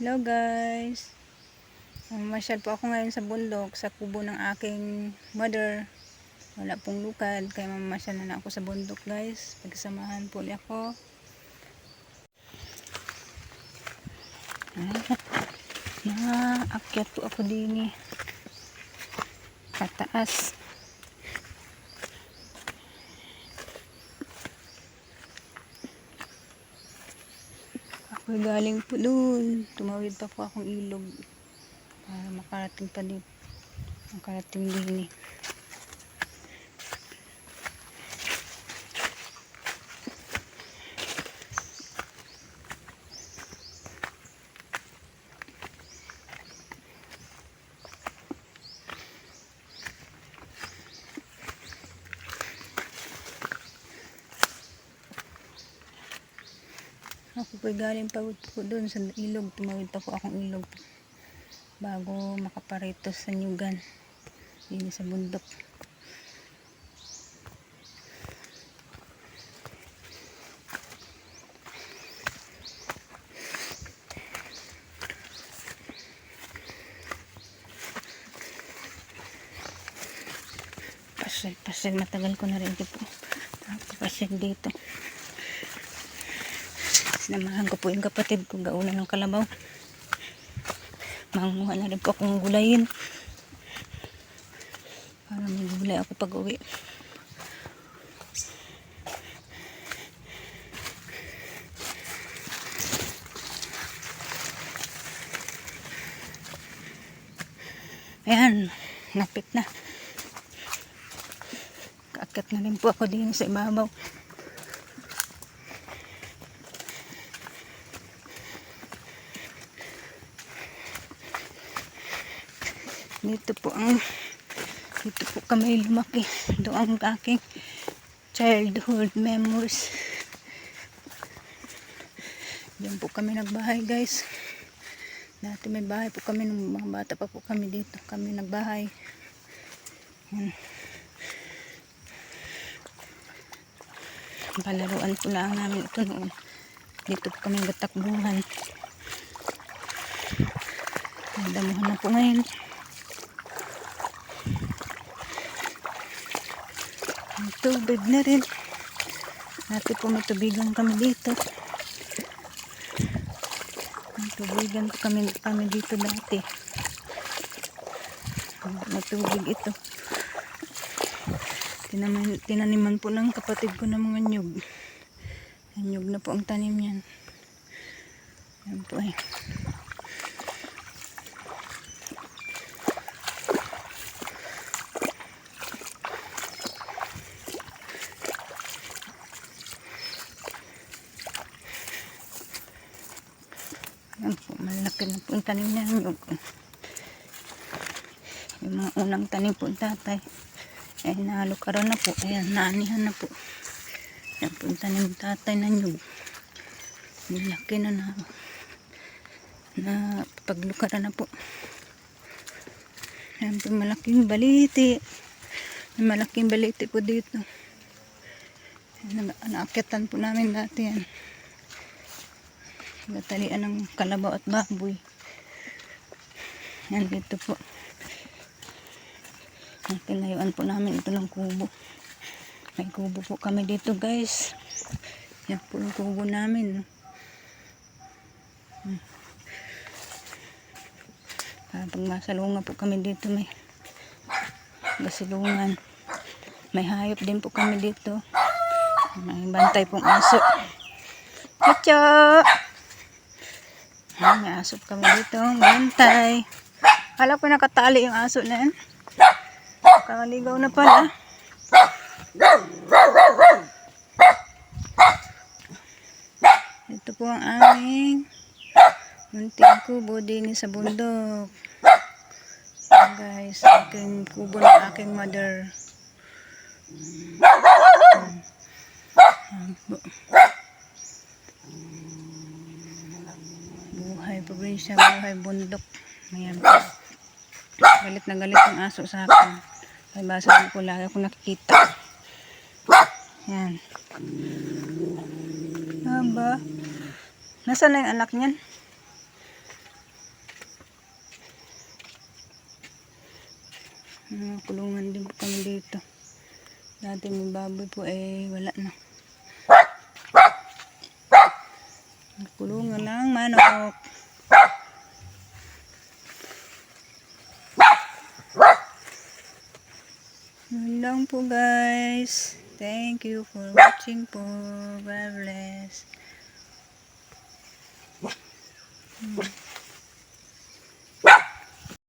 Hello guys. Masyal po ako ngayon sa bundok sa kubo ng aking mother. Wala pong lukad kaya mamasyal na, na ako sa bundok guys. Pagsamahan po niya ako. Naakyat po ako din eh. Pataas. Ako'y galing po doon. Tumawid pa po akong ilog. Para makarating pa din. Makarating din eh. Ako po'y galing pagod po doon sa ilog. Tumawid pa po akong ilog. Bago makaparitos sa nyugan. Dini sa bundok. Pasel, pasel. Matagal ko na rin ito po. Pasel dito. Sinamahan ko po yung kapatid ko gaunan ng kalabaw. Manguha na rin po akong gulayin. Para may gulay ako pag uwi. Ayan, napit na. Kaakyat na rin po ako din sa ibabaw. Dito po ang dito po kami lumaki. Doon ang aking childhood memories. Diyan po kami nagbahay guys. Dati may bahay po kami nung mga bata pa po kami dito. Kami nagbahay. Yan. Palaruan po lang namin ito noon. Dito po kami nagtakbuhan Damuhan na po ngayon. May tubig na rin. Dati po may tubigan kami dito. May tubigan po kami, kami dito dati. May tubig ito. Tinaman, tinaniman po ng kapatid ko ng mga nyug. Nyug na po ang tanim yan. Yan po eh. Yan tanim niya. Yung, yung mga unang tanim po tatay. Eh, nalukaran na po. Ayan, naanihan na po. Yan po tanim tatay na nyug. Malaki na na. Na paglukaran na po. Yan po, malaking baliti. Malaking baliti po dito. Na, naakyatan po namin dati yan. Gatalian ng kalabaw at baboy. Yan dito po. Tinayuan po namin ito ng kubo. May kubo po kami dito guys. Yan po yung kubo namin. Hmm. Pag masalunga po kami dito may gasilungan. May hayop din po kami dito. May bantay pong aso. Chacho! Ay, may aso kami dito. Bantay. Kala ko nakatali yung aso na yan. Kakaligaw na pala. Ito po ang aming munting kubo din sa bundok. Ayan guys, aking kubo ng aking mother. Ayan po. probinsya mga kay bundok. Ayan. Galit na galit ang aso sa akin. Kaya basa din ko lagi ako nakikita. Ayan. Aba. Nasaan na yung anak niyan? Ah, kulungan din po kami dito. Dati may baboy po eh wala na. Kulungan lang manok. Lang po guys. Thank you for watching po. God bless. Hmm.